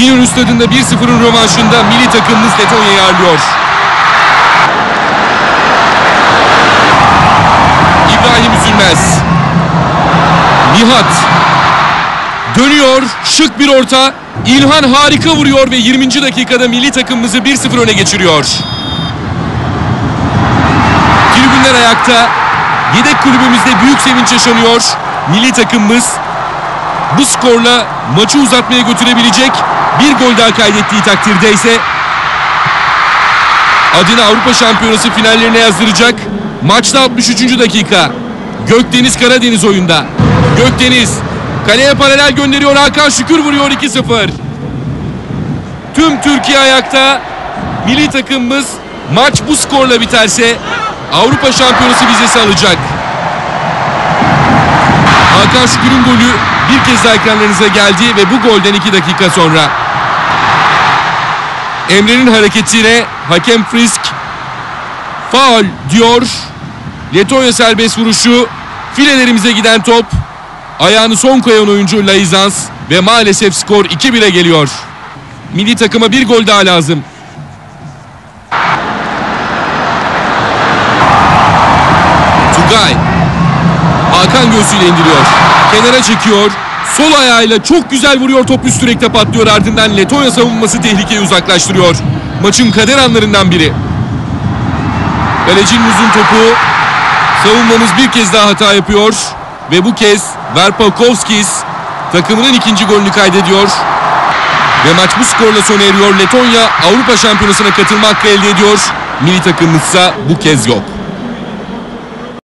İnönü Stadı'nda 1-0'ın rövanşında milli takımımız Letonya'yı ağırlıyor. İbrahim Üzülmez. Nihat. Dönüyor. Şık bir orta. İlhan harika vuruyor ve 20. dakikada milli takımımızı 1-0 öne geçiriyor. Tribünler ayakta. Yedek kulübümüzde büyük sevinç yaşanıyor. Milli takımımız bu skorla maçı uzatmaya götürebilecek bir gol daha kaydettiği takdirde ise adını Avrupa Şampiyonası finallerine yazdıracak. Maçta 63. dakika. Gökdeniz Karadeniz oyunda. Gökdeniz kaleye paralel gönderiyor. Hakan Şükür vuruyor 2-0. Tüm Türkiye ayakta. Milli takımımız maç bu skorla biterse Avrupa Şampiyonası vizesi alacak. Hakan Şükür'ün golü bir kez daha ekranlarınıza geldi ve bu golden 2 dakika sonra Emre'nin hareketine hakem Frisk faul diyor. Letonya serbest vuruşu filelerimize giden top ayağını son koyan oyuncu Laizans ve maalesef skor 2-1'e geliyor. Milli takıma bir gol daha lazım. Tugay Hakan göğsüyle indiriyor. Kenara çekiyor. Sol ayağıyla çok güzel vuruyor top üst direkte patlıyor ardından Letonya savunması tehlikeyi uzaklaştırıyor. Maçın kader anlarından biri. Kalecinin uzun topu. Savunmamız bir kez daha hata yapıyor. Ve bu kez Verpakovskis takımının ikinci golünü kaydediyor. Ve maç bu skorla sona eriyor. Letonya Avrupa Şampiyonası'na katılma hakkı elde ediyor. Milli takımımızsa bu kez yok.